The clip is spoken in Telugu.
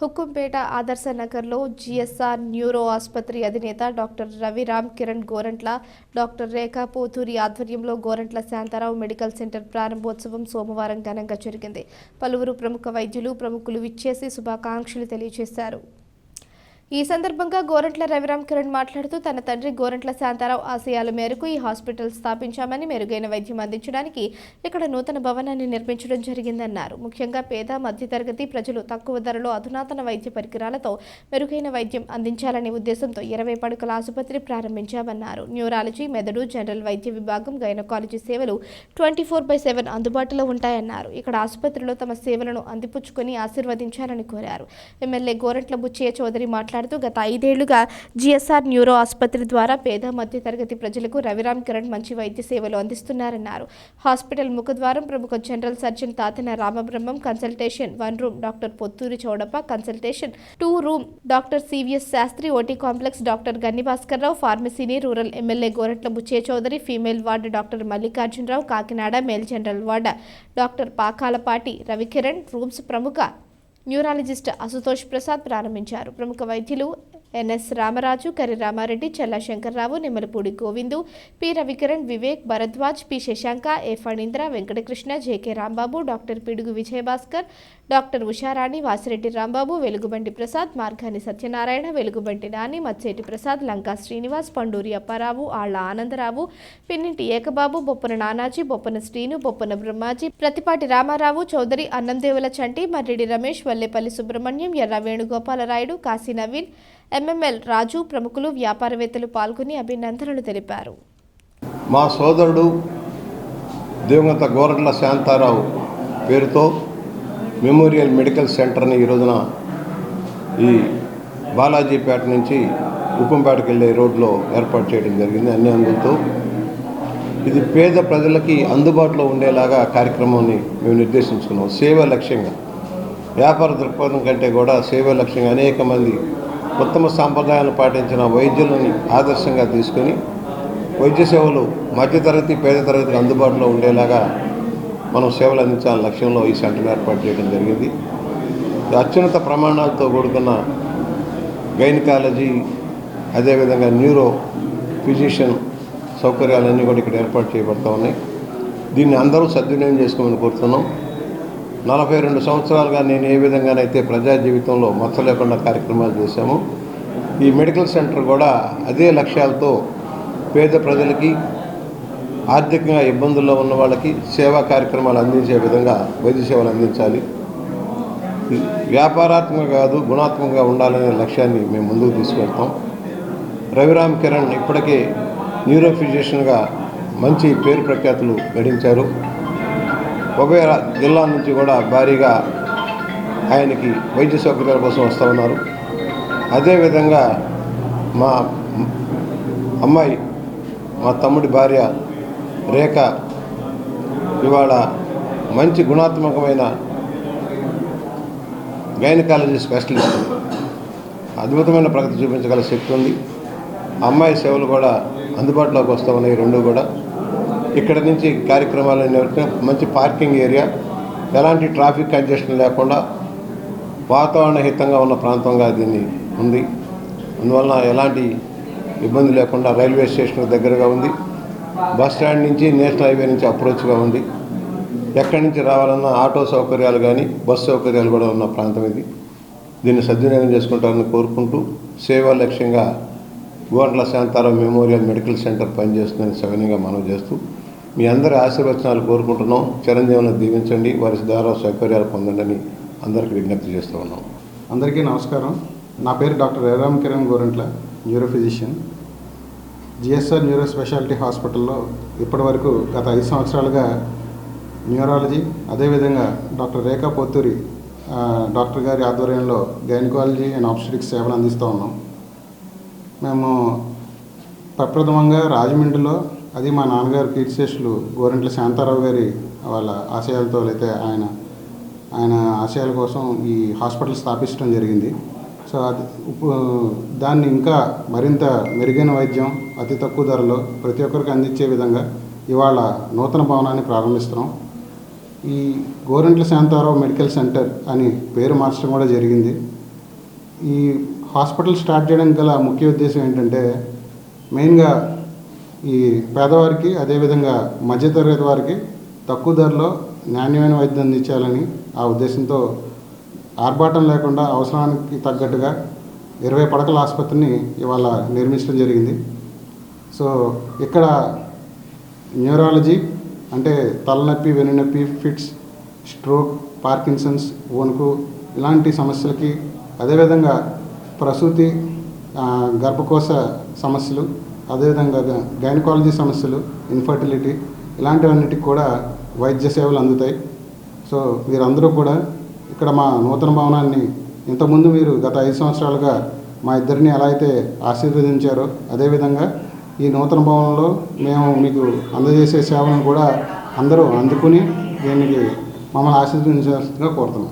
హుకుంపేట ఆదర్శ నగర్లో జిఎస్ఆర్ న్యూరో ఆసుపత్రి అధినేత డాక్టర్ రవిరామ్ కిరణ్ గోరంట్ల డాక్టర్ రేఖా పోతూరి ఆధ్వర్యంలో గోరంట్ల శాంతారావు మెడికల్ సెంటర్ ప్రారంభోత్సవం సోమవారం ఘనంగా జరిగింది. పలువురు ప్రముఖ వైద్యులు ప్రముఖులు విచ్చేసి శుభాకాంక్షలు తెలియజేశారు. ఈ సందర్భంగా గోరంట్ల రవిరామ్ కిరణ్ మాట్లాడుతూ తన తండ్రి గోరంట్ల శాంతారావు ఆశయాల మేరకు ఈ హాస్పిటల్ స్థాపించామని మెరుగైన వైద్యం అందించడానికి ఇక్కడ నూతన భవనాన్ని నిర్మించడం జరిగిందన్నారు. ముఖ్యంగా పేద మధ్యతరగతి ప్రజలు తక్కువ ధరలో అధునాతన వైద్య పరికరాలతో మెరుగైన వైద్యం అందించాలనే ఉద్దేశంతో ఇరవై పడుకల ఆసుపత్రి ప్రారంభించామన్నారు. న్యూరాలజీ మెదడు జనరల్ వైద్య విభాగం గైనకాలజీ సేవలు ట్వంటీ ఫోర్ బై సెవెన్ అందుబాటులో ఉంటాయన్నారు. ఇక్కడ ఆసుపత్రిలో తమ సేవలను అందిపుచ్చుకొని ఆశీర్వదించాలని కోరారు. ఎమ్మెల్యే గోరంట్ల బుచ్చయ్య చౌదరి మాట్లాడుతూ గత ఐదేళ్ళుగా జిఎస్ఆర్ న్యూరో ఆసుపత్రి ద్వారా పేద మధ్యతరగతి ప్రజలకు రవిరామ్ కిరణ్ మంచి వైద్య సేవలు అందిస్తున్నారన్నారు. హాస్పిటల్ ముఖద్వారం ప్రముఖ general surgeon Tatana Ramabrahmam consultation one room doctor Potturi Chowdappa consultation two room doctor CVS Sastry OT complex doctor Ganni Bhaskar Rao ఫార్మసీని rural MLA Gorantla Butchaiah Chowdary female ward doctor Mallikarjuna Rao Kakinada male general ward doctor Pakalapati Ravikiran rooms ప్రముఖ న్యూరాలజిస్ట్ అశుతోష్ ప్రసాద్ ప్రారంభించారు. ప్రముఖ వైద్యులు NS Ramaraju Kari Rama Reddy Challa Shankar Rao Nimmalapudi Govindu P Ravikiran Vivek Bharadwaj P Shashanka A Phanindra Venkatakrishna JK Rambabu doctor Pidugu Vijayabhaskar doctor Usharani Vasireddy Rambabu Velugubanti Prasad Margani Satyanarayana Velugubanti Nani Matseti Prasad Lanka Srinivas Panduri Apparao Alla Anandarao Pinninti ఏకబాబు Boppana Nanaji Boppana Srinu Boppana Brahmaji Prathipati Ramarao Chowdary Annandevula Chanti Marreddy Ramesh Vallepalli Subrahmanyam Erra Venugopalarayudu Kashi Naveen MML Raju ప్రముఖులు వ్యాపారవేత్తలు పాల్గొని అభినందనలు తెలిపారు. మా సోదరుడు దివంగత గోరంట్ల శాంతారావు పేరుతో మెమోరియల్ మెడికల్ సెంటర్ని ఈ రోజున ఈ బాలాజీపేట నుంచి ఉప్పంపేటకి వెళ్ళే రోడ్లో ఏర్పాటు చేయడం జరిగింది అన్ని అందులతో ఇది పేద ప్రజలకి అందుబాటులో ఉండేలాగా కార్యక్రమాన్ని మేము నిర్దేశించుకున్నాం. సేవ లక్ష్యంగా. వ్యాపార దృక్పథం కంటే కూడా సేవ లక్ష్యంగా అనేక మంది ఉత్తమ సాంప్రదాయాలు పాటించిన వైద్యులని ఆదర్శంగా తీసుకొని వైద్య సేవలు మధ్యతరగతి పేద తరగతికి అందుబాటులో ఉండేలాగా మనం సేవలు అందించాలని లక్ష్యంలో ఈ సెంటర్ ఏర్పాటు చేయడం జరిగింది. అత్యున్నత ప్రమాణాలతో కూడుకున్న గైనకాలజీ అదేవిధంగా న్యూరో ఫిజిషియన్ సౌకర్యాలన్నీ కూడా ఇక్కడ ఏర్పాటు చేయబడతా ఉన్నాయి. దీన్ని అందరూ సద్వినియోగం చేసుకోమని కోరుతున్నాం. నలభై రెండు సంవత్సరాలుగా నేను ఏ విధంగానైతే ప్రజా జీవితంలో మచ్చ లేకుండా కార్యక్రమాలు చేశామో ఈ మెడికల్ సెంటర్ కూడా అదే లక్ష్యాలతో పేద ప్రజలకి ఆర్థికంగా ఇబ్బందుల్లో ఉన్న వాళ్ళకి సేవా కార్యక్రమాలు అందించే విధంగా వైద్య సేవలు అందించాలి. వ్యాపారాత్మక కాదు గుణాత్మకంగా ఉండాలనే లక్ష్యాన్ని మేము ముందుకు తీసుకెళ్తాం. రవిరామ్ కిరణ్ ఇప్పటికే న్యూరో ఫిజిషియన్గా మంచి పేరు ప్రఖ్యాతులు గడించారు. ఉభయ జిల్లా నుంచి కూడా భారీగా ఆయనకి వైద్య సౌకర్యాల కోసం వస్తూ ఉన్నారు. అదేవిధంగా మా అమ్మాయి మా తమ్ముడి భార్య రేఖ ఇవాళ మంచి గుణాత్మకమైన గైనకాలజీ స్పెషలిస్ట్. అద్భుతమైన ప్రగతి చూపించగల శక్తి ఉంది. అమ్మాయి సేవలు కూడా అందుబాటులోకి వస్తూ ఉన్నాయి రెండు కూడా. ఇక్కడ నుంచి కార్యక్రమాలు మంచి పార్కింగ్ ఏరియా ఎలాంటి ట్రాఫిక్ కంజెషన్ లేకుండా వాతావరణ హితంగా ఉన్న ప్రాంతంగా దీన్ని ఉంది. అందువలన ఎలాంటి ఇబ్బంది లేకుండా రైల్వే స్టేషన్ దగ్గరగా ఉంది. బస్ స్టాండ్ నుంచి నేషనల్ హైవే నుంచి అప్రోచ్గా ఉంది. ఎక్కడి నుంచి రావాలన్నా ఆటో సౌకర్యాలు కానీ బస్ సౌకర్యాలు కూడా ఉన్న ప్రాంతం ఇది. దీన్ని సద్వినియోగం చేసుకుంటారని కోరుకుంటూ సేవా లక్ష్యంగా Gorantla Shantarao memorial medical centre పనిచేస్తుందని సవినయంగా మనం చేస్తూ మీ అందరి ఆశీర్వచనాలు కోరుకుంటున్నాం. చిరంజీవులను దీవించండి. వారి ద్వారా సౌకర్యాలు పొందండి. అని అందరికీ విజ్ఞప్తి చేస్తూ ఉన్నాం. అందరికీ నమస్కారం. నా పేరు doctor Raviram Kiran Gorantla neuro physician GSR neuro speciality హాస్పిటల్లో ఇప్పటివరకు గత ఐదు సంవత్సరాలుగా న్యూరాలజీ అదేవిధంగా డాక్టర్ రేఖా పొత్తూరి డాక్టర్ గారి ఆధ్వర్యంలో గైనకాలజీ అండ్ ఆప్స్టిక్స్ సేవలు అందిస్తూ ఉన్నాం. మేము ప్రప్రథమంగా రాజమండ్రిలో అది మా నాన్నగారు కీర్తిశేషులు గోరంట్ల శాంతారావు గారి వాళ్ళ ఆశయాలతో అయితే ఆయన ఆయన ఆశయాల కోసం ఈ హాస్పిటల్ స్థాపించడం జరిగింది. సో అది దాన్ని ఇంకా మరింత మెరుగైన వైద్యం అతి తక్కువ ధరలో ప్రతి ఒక్కరికి అందించే విధంగా ఇవాళ నూతన భవనాన్ని ప్రారంభిస్తున్నాం. ఈ గోరంట్ల శాంతారావు మెడికల్ సెంటర్ అని పేరు మార్చడం కూడా జరిగింది. ఈ హాస్పిటల్ స్టార్ట్ చేయడానికి గల ముఖ్య ఉద్దేశం ఏంటంటే మెయిన్గా ఈ పేదవారికి అదేవిధంగా మధ్యతరగతి వారికి తక్కువ ధరలో నాణ్యమైన వైద్యం అందించాలని ఆ ఉద్దేశంతో ఆర్భాటం లేకుండా అవసరానికి తగ్గట్టుగా ఇరవై పడకల ఆసుపత్రిని ఇవాళ నిర్మించడం జరిగింది. సో ఇక్కడ న్యూరాలజీ అంటే తలనొప్పి వెనునొప్పి ఫిట్స్ స్ట్రోక్ పార్కిన్సన్స్ వణుకు ఇలాంటి సమస్యలకి అదేవిధంగా ప్రసూతి గర్భకోశ సమస్యలు అదేవిధంగా గ- గైనకాలజీ సమస్యలు ఇన్ఫర్టిలిటీ ఇలాంటివన్నిటికి కూడా వైద్య సేవలు అందుతాయి. సో మీరందరూ కూడా ఇక్కడ మా నూతన భవనాన్ని ఇంతకుముందు మీరు గత ఐదు సంవత్సరాలుగా మా ఇద్దరిని ఎలా అయితే ఆశీర్వదించారో అదేవిధంగా ఈ నూతన భవనంలో మేము మీకు అందజేసే సేవలను కూడా అందరూ అందుకుని దీనికి మమ్మల్ని ఆశీర్వదించాల్సిందిగా కోరుతున్నాం.